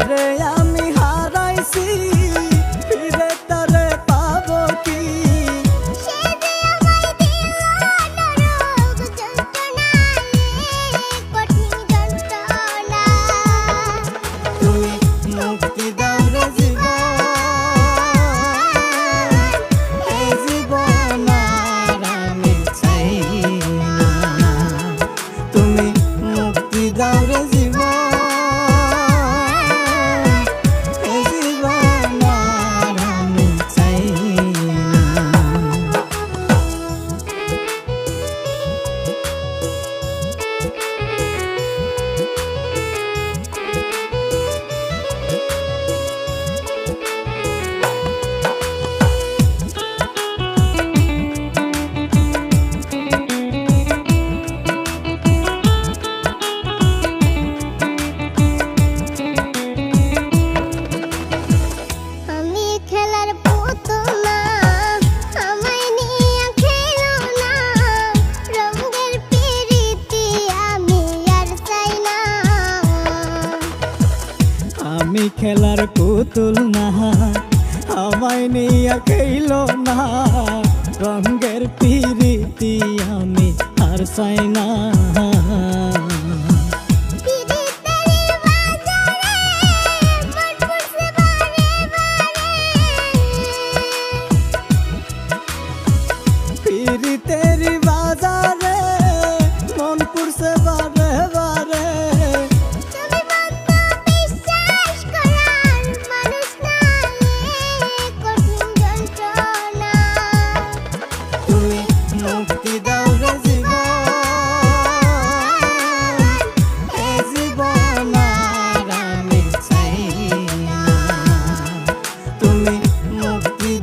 যারে আমি হারাইছি ফিরে তারে পাব কি? তুমি মুক্তি দাও রে জীবন। আমি খেলার পুতুল না আমায় নিয়ে খেইল না। রঙ্গের পিরিতি আমি আর চাই না।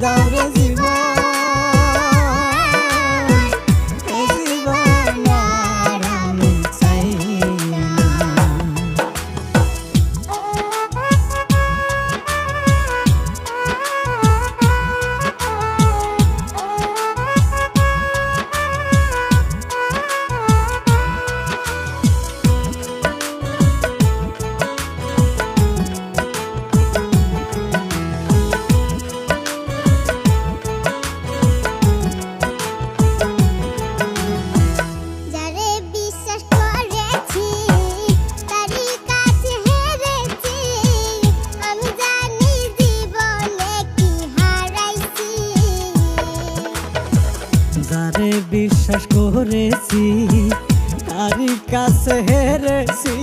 মুক্তি দাও বিশ্বাস করেছি আর কাছে হেরেছি।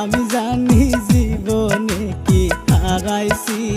আমি জানি জীবনে কি হারাইছি।